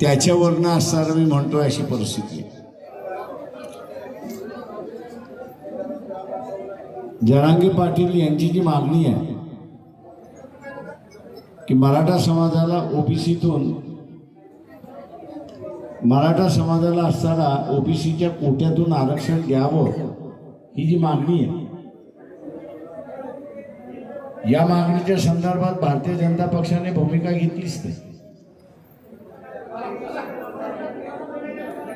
त्याच्यावरनं असणारं मी म्हणतोय अशी परिस्थिती. जरांगी पाटील यांची जी मागणी आहे की मराठा समाजाला ओबीसीतून मराठा समाजाला असताना ओबीसीच्या कोट्यातून आरक्षण घ्यावं ही जी मागणी आहे या मागणीच्या संदर्भात भारतीय जनता पक्षाने भूमिका घेतलीच नाही.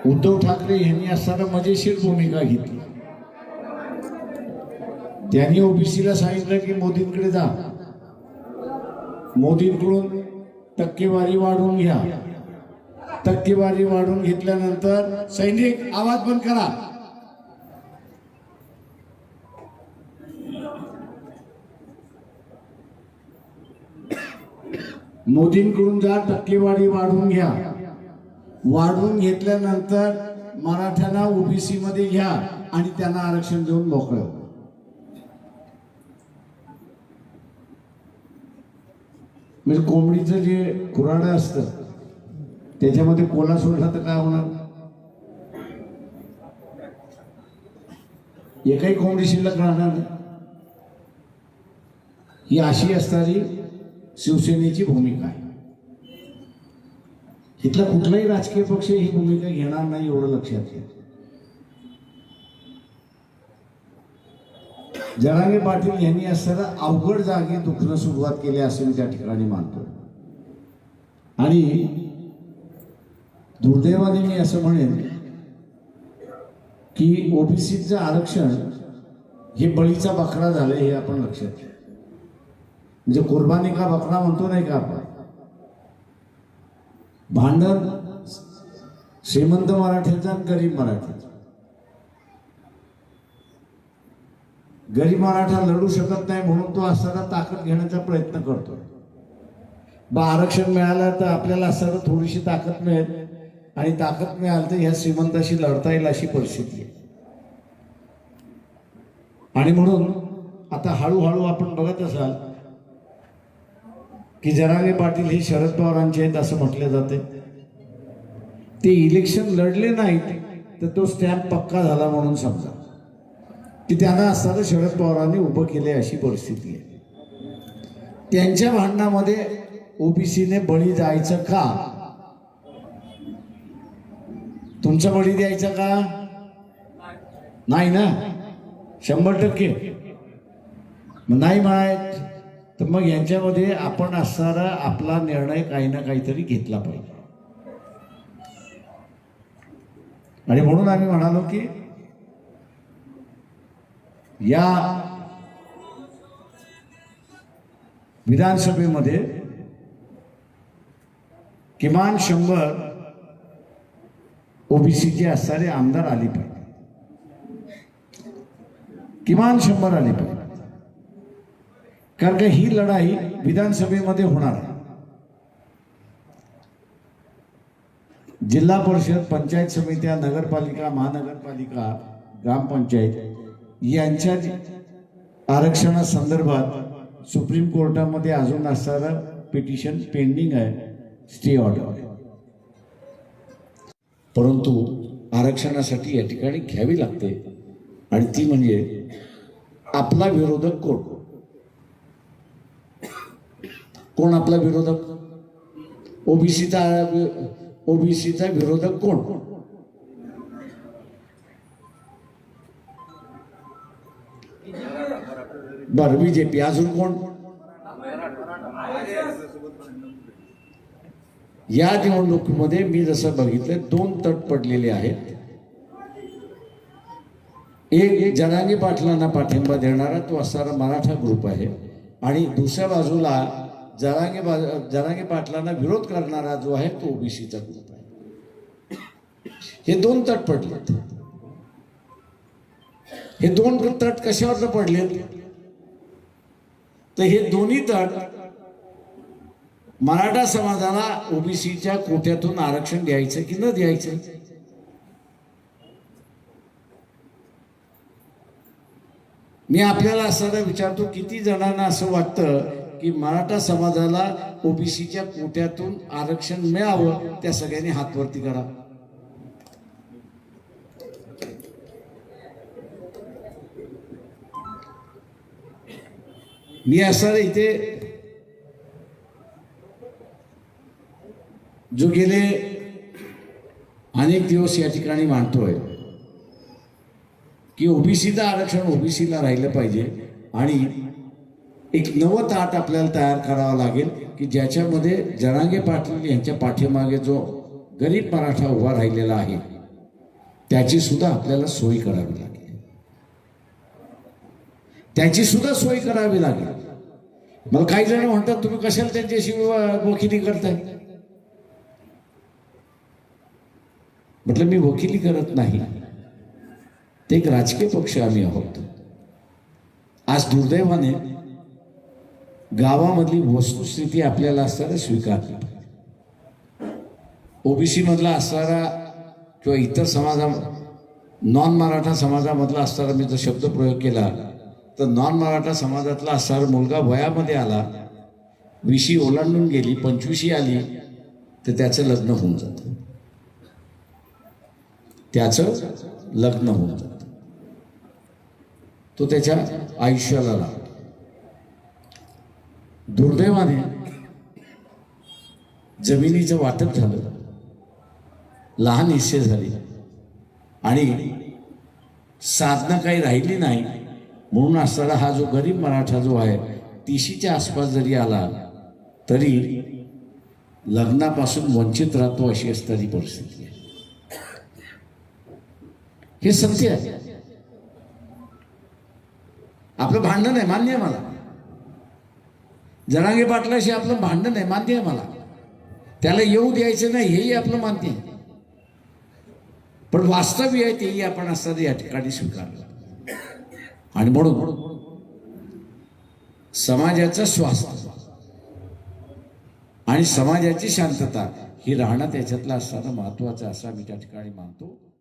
उद्धव ठाकरे यांनी असताना मजेशीर भूमिका घेतली. त्यांनी ओबीसीला सांगितलं की मोदींकडे जा. मोदींकडून टक्केवारी वाढवून घ्या. टक्केवारी वाढवून घेतल्यानंतर सैनिक आवाज बंद करा. मोदींकडून जा टक्केवारी वाढवून घ्या. वाढवून घेतल्यानंतर मराठ्यांना ओबीसी मध्ये घ्या आणि त्यांना आरक्षण देऊन मोकळं. म्हणजे कोंबडीचं जे कुराड असतं त्याच्यामध्ये कोला सोडला तर काय होणार? एकही कोंबडी शिल्लक राहणार ही अशी असणारी शिवसेनेची भूमिका आहे. इथला कुठलाही राजकीय पक्ष ही भूमिका घेणार नाही एवढं लक्षात घ्या. जरांगे पाटील यांनी असताना अवघड जागी दुखणं सुरुवात केली असे मी त्या ठिकाणी मानतो. आणि दुर्दैवाने मी असं म्हणेन की ओबीसीचं आरक्षण हे बळीचा बकरा झालं हे आपण लक्षात घ्या म्हणजे कुर्बानी का बकरा म्हणतो नाही का आपण? भांडण श्रीमंत मराठ्याचा आणि गरीब मराठ्याचा गरीब मराठा लढू शकत नाही म्हणून तो असताना ताकद घेण्याचा प्रयत्न करतो बा आरक्षण मिळालं तर आपल्याला असताना थोडीशी ताकद मिळेल. आणि ताकद मिळाली तर ह्या श्रीमंताशी लढता येईल अशी परिस्थिती आहे. आणि म्हणून आता हळूहळू आपण बघत असाल की जरांगे पाटील हे शरद पवारांचे आहेत असं म्हटले जाते. ते इलेक्शन लढले नाहीत तर तो स्टॅम्प पक्का झाला म्हणून समजा. की त्यांना असताना शरद पवारांनी उभं केले अशी परिस्थिती आहे. त्यांच्या भांडणामध्ये ओबीसीने बळी जायचं का? तुमचा बळी द्यायचा का? नाही ना? शंभर टक्के. नाही म्हणायत तर मग यांच्यामध्ये आपण असणारा आपला निर्णय काही ना काहीतरी घेतला पाहिजे. आणि म्हणून आम्ही म्हणालो की या विधानसभेमध्ये किमान शंभर ओबीसीचे असणारे आमदार आले पाहिजे. किमान शंभर आले पाहिजे. कारण का ही लढाई विधानसभेमध्ये होणार आहे. जिल्हा परिषद पंचायत समित्या नगरपालिका महानगरपालिका ग्रामपंचायत यांच्या आरक्षणासंदर्भात सुप्रीम कोर्टामध्ये अजून असणारं पिटिशन पेंडिंग आहे. स्टे ऑर्डर परंतु आरक्षणासाठी या ठिकाणी घ्यावी लागते. आणि ती म्हणजे आपला विरोधक कोर्ट कोण आपला विरोधक? ओबीसीचा ओबीसीचा विरोधक कोण? बर बीजेपी. अजून कोण? या निवडणुकीमध्ये मी जसं बघितलं दोन तट पडलेले आहेत. एक जनांगी पाटलांना पाठिंबा देणारा तो असणारा मराठा ग्रुप आहे. आणि दुसऱ्या बाजूला जरांगे बा जरांगे पाटलांना विरोध करणारा जो आहे तो ओबीसीचा ग्रुप आहे. हे दोन तट पडलेत. हे दोन तट कशावर पडलेत? तर हे दोन्ही तट मराठा समाजाला ओबीसीच्या कोट्यातून आरक्षण द्यायचं की न द्यायचं? मी आपल्याला असताना विचारतो किती जणांना असं वाटतं की मराठा समाजाला ओबीसीच्या कोट्यातून आरक्षण मिळावं त्या सगळ्यांनी हातवरती करा. मी असणार इथे जो गेले अनेक दिवस या ठिकाणी मांडतोय की ओबीसीचं आरक्षण ओबीसीला राहिलं पाहिजे आणि एक नवं ताट आपल्याला तयार करावं लागेल की ज्याच्यामध्ये जनांगे पाटील यांच्या पाठीमागे जो गरीब मराठा उभा राहिलेला आहे त्याची सुद्धा आपल्याला सोय करावी लागेल. त्याची सुद्धा सोय करावी लागेल. मला काही जण म्हणतात तुम्ही कशाला त्यांच्याशी वकिली करताय? म्हटलं मी वकिली करत नाही. ते एक राजकीय पक्ष आम्ही आहोत. आज दुर्दैवाने गावामधली वस्तुस्थिती आपल्याला असताना स्वीकारली ओबीसी मधला असणारा किंवा इतर समाजा नॉन मराठा समाजामधला असणारा मी जर शब्द प्रयोग केला तर नॉन मराठा समाजातला असणारा मुलगा वयामध्ये आला विशी ओलांडून गेली पंचवीशी आली तर त्याचं लग्न होऊन जातं. त्याचं लग्न होऊन जातं. तो त्याच्या आयुष्याला लागतो. दुर्दैवाने जमिनीचं वाटप झालं लहान हिस्से झाले आणि साधना काही राहिली नाही म्हणून असणारा हा जो गरीब मराठा जो आहे तिशीच्या आसपास जरी आला तरी लग्नापासून वंचित राहतो अशी असणारी परिस्थिती आहे. हे सत्य आहे. आपलं भांडण आहे मान्य आहे मला. जरांगे पाटलाशी आपलं भांडण आहे मान्य आहे मला. त्याला येऊ द्यायचं नाही हेही आपलं मान्य आहे. पण वास्तव्य आहे तेही आपण असताना या ठिकाणी स्वीकारलं. आणि म्हणून समाजाचं स्वास्थ्य आणि समाजाची शांतता ही राहणं त्याच्यातलं असताना महत्वाचं असं मी त्या ठिकाणी मानतो.